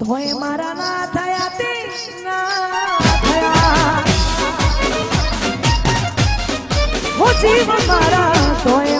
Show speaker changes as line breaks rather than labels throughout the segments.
તોય મારા ના થયા તે ના થયા. જીવન મારા તોય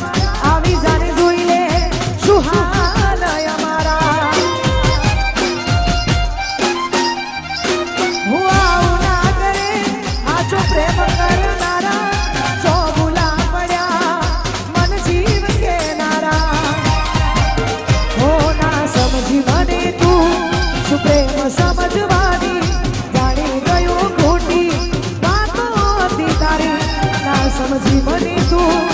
સમજી મને તું.